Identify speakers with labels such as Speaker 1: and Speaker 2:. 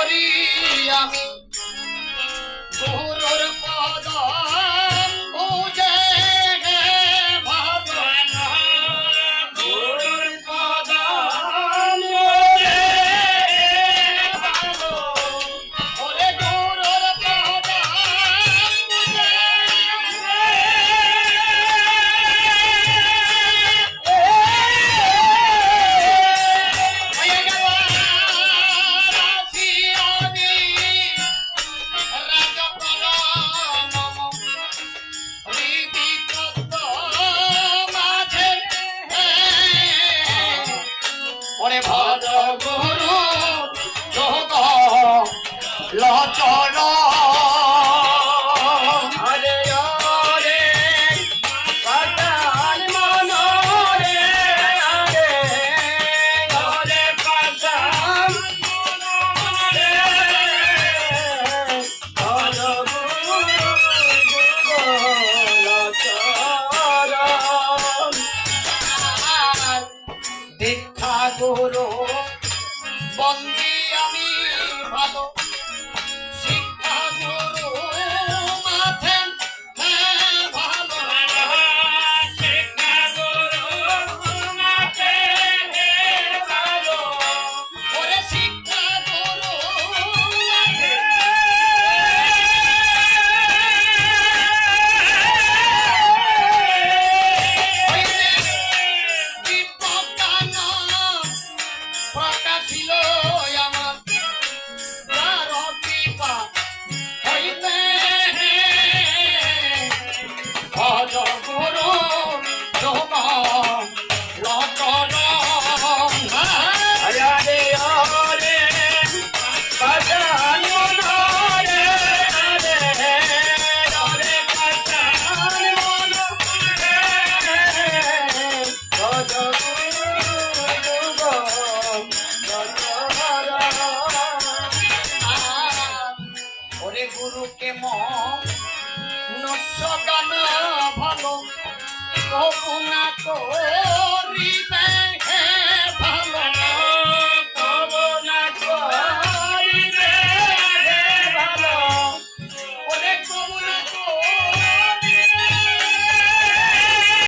Speaker 1: করিয়া লচন
Speaker 2: দীক্ষা গুরু বন্দী আমি ভালো। গুরুকে মস্য গান ভালো কবু না